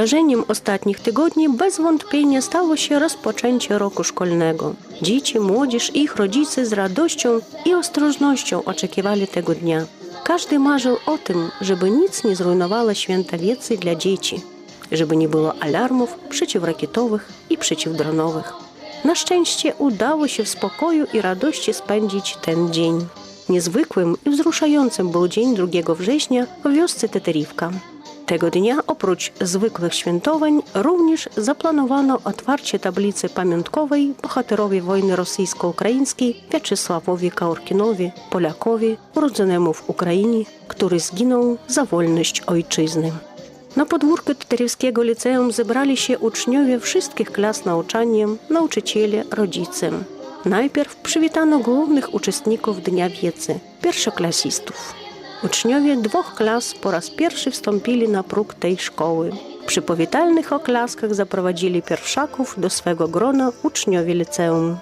Wydarzeniem ostatnich tygodni bez wątpienia stało się rozpoczęcie roku szkolnego. Dzieci, młodzież i ich rodzice z radością i ostrożnością oczekiwali tego dnia. Każdy marzył o tym, żeby nic nie zrujnowało święta wiedzy dla dzieci, żeby nie było alarmów przeciwrakietowych i przeciwdronowych. Na szczęście udało się w spokoju i radości spędzić ten dzień. Niezwykłym i wzruszającym był dzień 2 września w wiosce Teterivka. Tego dnia oprócz zwykłych świętowań również zaplanowano otwarcie tablicy pamiątkowej bohaterowi wojny rosyjsko-ukraińskiej Wiaczesławowi Kaorkinowi, Polakowi urodzonemu w Ukrainie, który zginął za wolność ojczyzny. Na podwórku Teterewskiego liceum zebrali się uczniowie wszystkich klas nauczaniem, nauczyciele, rodzice. Najpierw przywitano głównych uczestników Dnia Wiedzy, pierwszoklasistów. Uczniowie dwóch klas po raz pierwszy wstąpili na próg tej szkoły. Przy powitalnych oklaskach zaprowadzili pierwszaków do swego grona uczniowie liceum.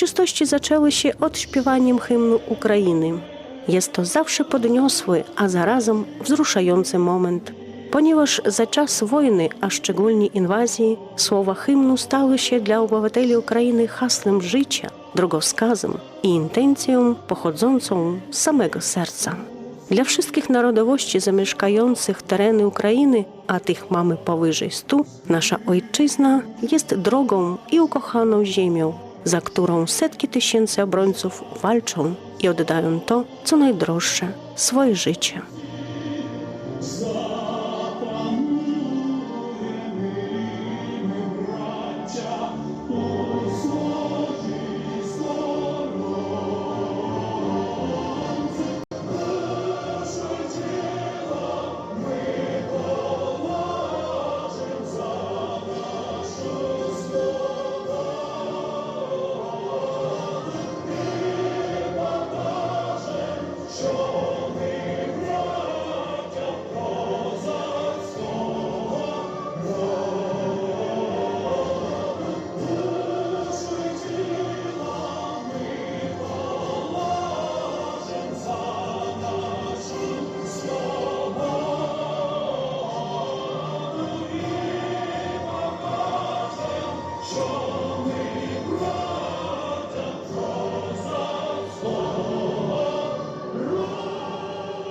Uroczystości zaczęły się od śpiewaniem hymnu Ukrainy. Jest to zawsze podniosły, a zarazem wzruszający moment, ponieważ za czas wojny, a szczególnie inwazji, słowa hymnu stały się dla obywateli Ukrainy hasłem życia, drogowskazem i intencją pochodzącą z samego serca. Dla wszystkich narodowości zamieszkających tereny Ukrainy, a tych mamy powyżej stu, nasza ojczyzna jest drogą i ukochaną ziemią, za którą setki tysięcy obrońców walczą i oddają to, co najdroższe swoje życie.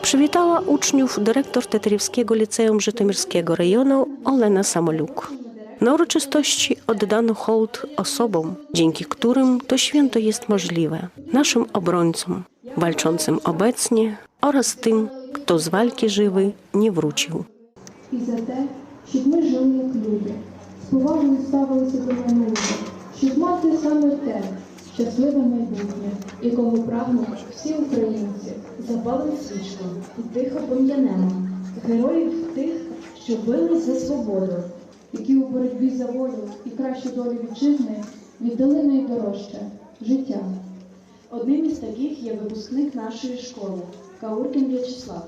Przywitała uczniów dyrektor Teterівського liceum Żytomierskiego rejonu Olena Samoluk. Na uroczystości oddano hołd osobom, dzięki którym to święto jest możliwe, naszym obrońcom, walczącym obecnie oraz tym, kto z walki żywy nie wrócił. і за те, щоб ми жили як люди, з повагою ставилися до минулого, щоб мати саме те щасливе майбутнє, якого прагнуть всі українці. Запалимо свічку і тихо пом'янемо героїв тих, що бились за свободу. які у боротьбі за волю і кращу долю вітчизни віддали найдорожче життя. Одним із таких є випускник нашої школи Кауркін В'ячеслав,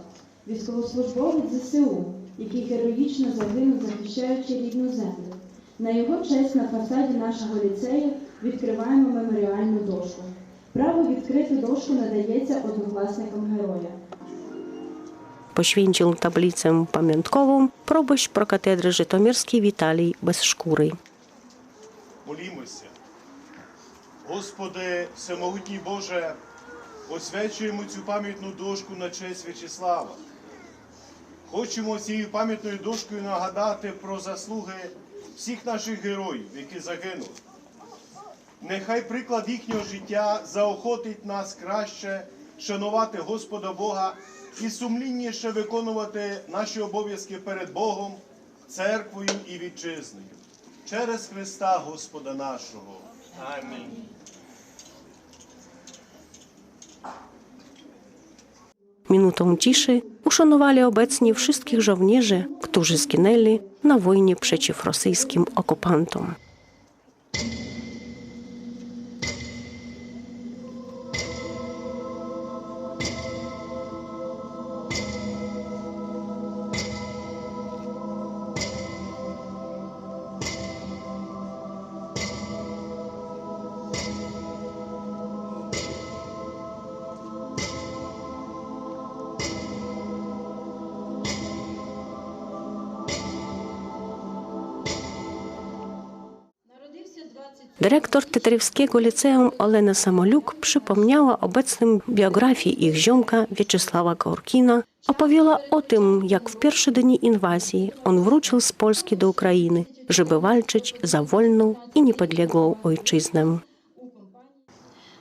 військовослужбовець ЗСУ, який героїчно загинув, захищаючи рідну землю. На його честь на фасаді нашого ліцею відкриваємо меморіальну дошку. Право відкрити дошку надається однокласникам героя. Poświęcił tablicę pamiątkową proboszcz prokatedry żytomierskiej Witalij Bezszkóry. Молімося. Господи, всемогутній Боже, освячуємо цю пам'ятну дошку на честь В'ячеслава. Хочемо цією пам'ятною дошкою нагадати про заслуги всіх наших героїв, які загинули. Нехай приклад їхнього життя заохотить нас краще шанувати Господа Бога і сумлінніше виконувати наші обов'язки перед Богом, церквою і вітчизною. Через Христа Господа нашого. Амінь. Minutą ciszy uszanowali obecni wszystkich żołnierzy, którzy zginęli na wojnie przeciw rosyjskim okupantom. Dyrektor Teterewskiego Liceum Olena Samoluk przypomniała obecnym biografii ich ziomka Wieczysława Kaurkina, opowiada o tym, jak w pierwsze dni inwazji on wrócił z Polski do Ukrainy, żeby walczyć za wolną i niepodległą ojczyznę.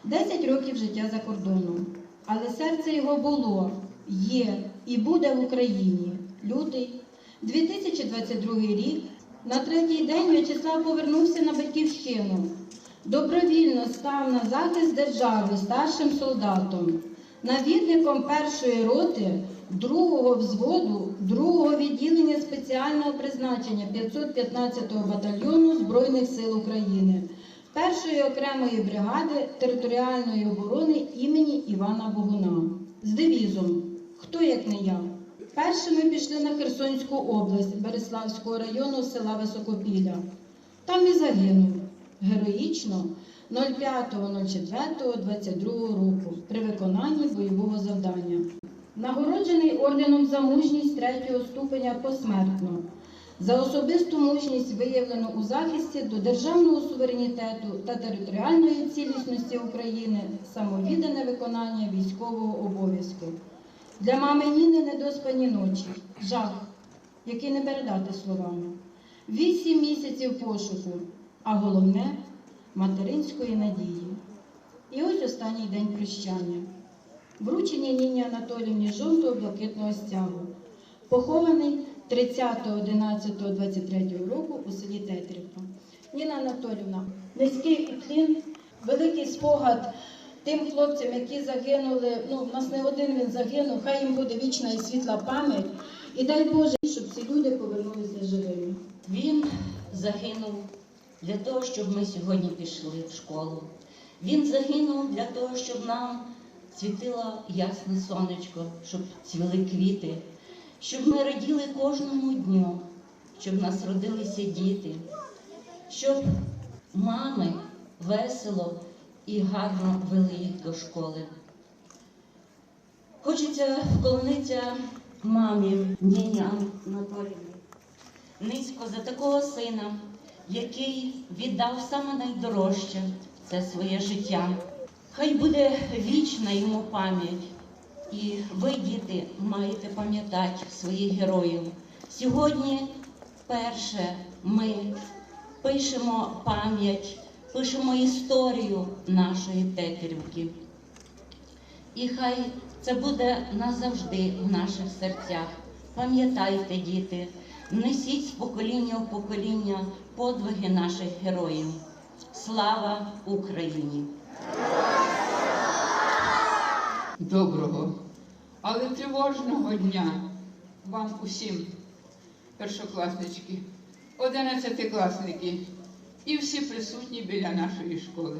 Десять років життя за кордоном, але серце його було, є і буде в Україні. Лютий 2022 рік. На третій день В'ячеслав повернувся на батьківщину. Добровільно став на захист держави старшим солдатом, навідником першої роти другого взводу, другого відділення спеціального призначення 515-го батальйону Збройних сил України першої окремої бригади територіальної оборони імені Івана Богуна з девізом Хто як не я? Першими пішли на Херсонську область Береславського району села Високопілля. Там і загинув героїчно 05.04.22 року при виконанні бойового завдання. Нагороджений орденом за мужність третього ступеня посмертно. За особисту мужність виявлено у захисті до державного суверенітету та територіальної цілісності України самовіддане виконання військового обов'язку. Для мами Ніни недоспані ночі, жах, який не передати словами. Вісім місяців пошуку, а головне материнської надії. І ось останній день прощання. Вручення Ніні Анатоліївні жовтого блакитного стягу, похований 30.11.23 року у селі Тетрівка. Ніна Анатолівна, низький уклін, великий спогад тим хлопцям, які загинули. Ну, в нас не один він загинув, хай їм буде вічна і світла пам'ять. І дай Боже, щоб ці люди повернулися живими. Він загинув для того, щоб ми сьогодні пішли в школу. Він загинув для того, щоб нам світило ясне сонечко, щоб цвіли квіти, щоб ми раділи кожному дню, щоб нас родилися діти, щоб мами весело і гарно вели їх до школи. Хочеться вклонитися мамі Ніні Анатоліївні низько за такого сина, який віддав саме найдорожче це своє життя. Хай буде вічна йому пам'ять. І ви, діти, маєте пам'ятати своїх героїв. Сьогодні вперше ми пишемо пам'ять, пишемо історію нашої Тетерівки. І хай це буде назавжди в наших серцях. Пам'ятайте, діти, несіть з покоління в покоління подвиги наших героїв. Слава Україні! доброго, але тривожного дня вам усім, першокласнички, одинадцятикласники і всі присутні біля нашої школи.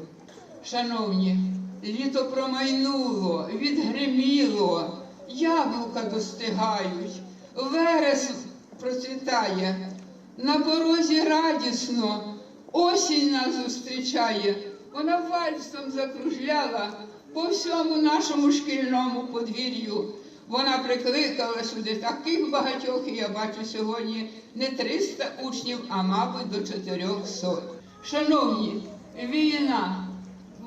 Шановні, літо промайнуло, відгриміло, яблука достигають, верес процвітає, на порозі радісно, осінь нас зустрічає. Вона вальсом закружляла по всьому нашому шкільному подвір'ю. Вона прикликала сюди таких багатьох, і я бачу сьогодні не 300 учнів, а мабуть до 400. Шановні, війна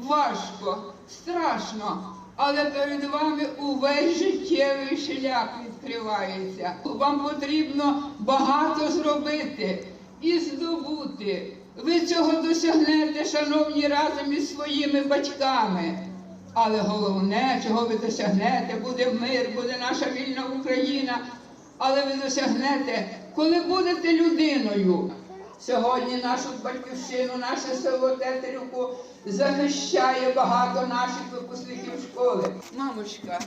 важко, страшно, але перед вами увесь життєвий шлях відкривається. Вам потрібно багато зробити і здобути. Ви цього досягнете, шановні, разом із своїми батьками. Але головне, чого ви досягнете, буде мир, буде наша вільна Україна. Але ви досягнете, коли будете людиною. Сьогодні нашу батьківщину, наше село Тетерівку захищає багато наших випускників школи. Мамочка,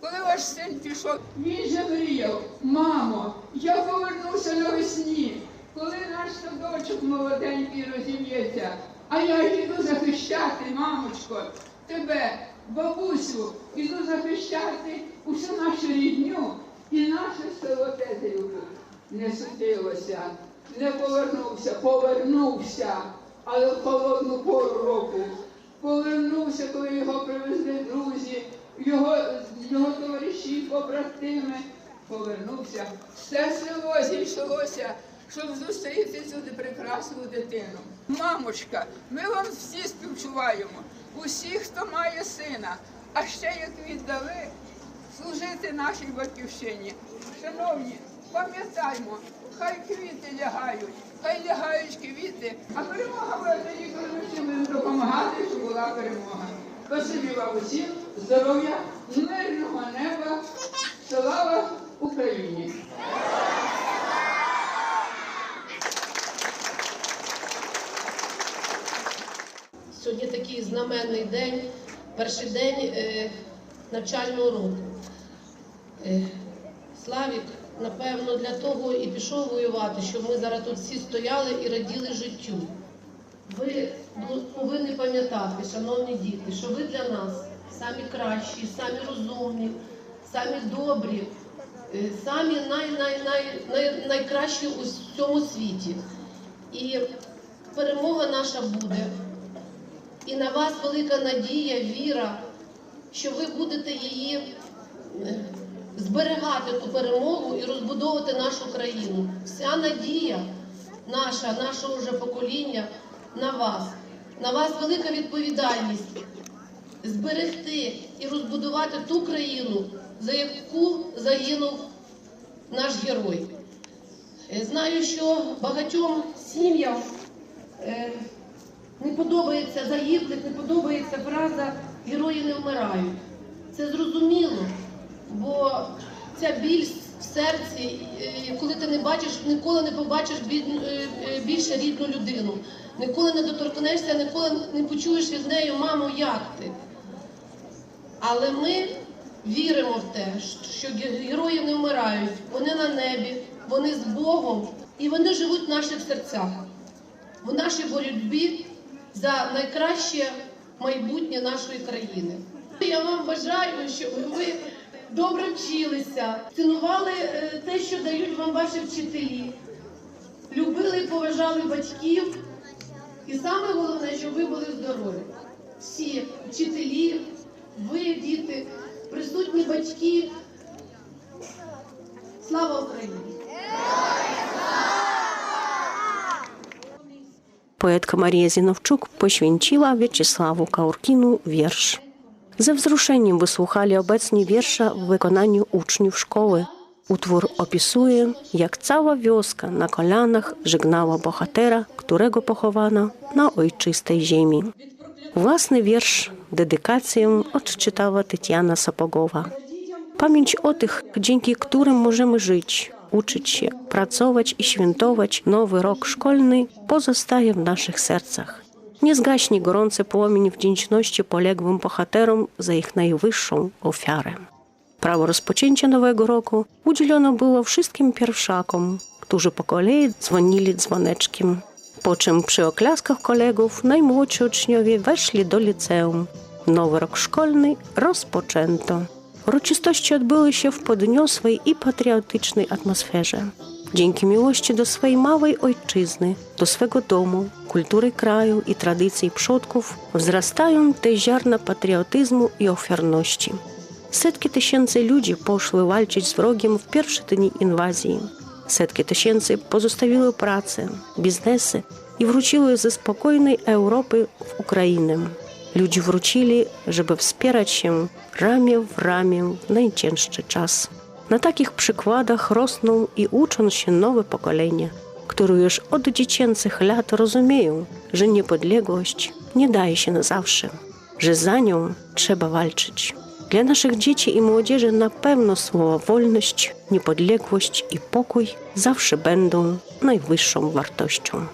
коли ваш син пішов, він же мріяв, мамо, я повернуся навесні, коли наш садочок молоденький розім'ється, а я йду захищати, мамочко, тебе, бабусю, іду захищати усю нашу рідню і наше село Тетерівку. Не судилося, не повернувся, повернувся, але в холодну пору року. Повернувся, коли його привезли друзі, його, його товариші, побратими. Повернувся. Все село зійшлося, щоб зустріти цю прекрасну дитину. Мамочка, ми вам всі співчуваємо, усі, хто має сина, а ще як віддали служити нашій батьківщині. Шановні, пам'ятаймо, хай квіти лягають, хай лягають квіти, а перемога буде тоді, коли всім будемо допомагати, щоб була перемога. Спасибі вам усім, здоров'я, мирного неба, слава Україні! Сьогодні такий знаменний день, перший день е, навчального року. Е, Славік, напевно, для того і пішов воювати, щоб ми зараз тут всі стояли і раділи життю. Ви повинні пам'ятати, шановні діти, що ви для нас самі кращі, самі розумні, самі добрі, е, самі най, най, най, най, найкращі у цьому світі. І перемога наша буде. І на вас велика надія, віра, що ви будете її е, зберігати ту перемогу і розбудовувати нашу країну. Вся надія наша, нашого вже покоління на вас. На вас велика відповідальність зберегти і розбудувати ту країну, за яку загинув наш герой. Е, Знаю, що багатьом сім'ям. е, не подобається загиблих, не подобається фраза герої не вмирають. Це зрозуміло, бо ця біль в серці, е, коли ти не бачиш, ніколи не побачиш е, е, більше рідну людину, ніколи не доторкнешся, ніколи не почуєш від неї, мамо, як ти. Але ми віримо в те, що герої не вмирають, вони на небі, вони з Богом і вони живуть в наших серцях в нашій боротьбі за найкраще майбутнє нашої країни. Я вам бажаю, щоб ви добре вчилися, цінували е, те, що дають вам ваші вчителі, любили і поважали батьків. І саме головне, щоб ви були здорові. Всі вчителі, ви, діти, присутні батьки. Слава Україні! Poetka Maria Zinowczuk poświęciła Wieczysławu Kaurkinu wiersz. Ze wzruszeniem wysłuchali obecni wiersza w wykonaniu uczniów szkoły. Utwór opisuje, jak cała wioska na kolanach żegnała bohatera, którego pochowano na ojczystej ziemi. Własny wiersz, dedykację odczytała Tytiana Sapogowa. Pamięć o tych, dzięki którym możemy żyć, uczyć się, pracować i świętować nowy rok szkolny, pozostaje w naszych sercach. Nie zgaśnie gorący płomień wdzięczności poległym bohaterom za ich najwyższą ofiarę. Prawo rozpoczęcia nowego roku udzielono było wszystkim pierwszakom, którzy po kolei dzwonili dzwoneczkiem. Po czym przy oklaskach kolegów najmłodsi uczniowie weszli do liceum. Nowy rok szkolny rozpoczęto. Uroczystości odbyły się w podniosłej i patriotycznej atmosferze. Dzięki miłości do swojej małej ojczyzny, do swego domu, kultury kraju i tradycji przodków wzrastają te ziarna patriotyzmu i ofiarności. Setki tysięcy ludzi poszły walczyć z wrogiem w pierwsze dni inwazji. Setki tysięcy pozostawiły pracę, biznesy i wróciły ze spokojnej Europy w Ukrainę. Ludzie wrócili, żeby wspierać się ramię w ramię w najcięższy czas. Na takich przykładach rosną i uczą się nowe pokolenia, które już od dziecięcych lat rozumieją, że niepodległość nie daje się na zawsze, że za nią trzeba walczyć. Dla naszych dzieci i młodzieży na pewno słowa wolność, niepodległość i pokój zawsze będą najwyższą wartością.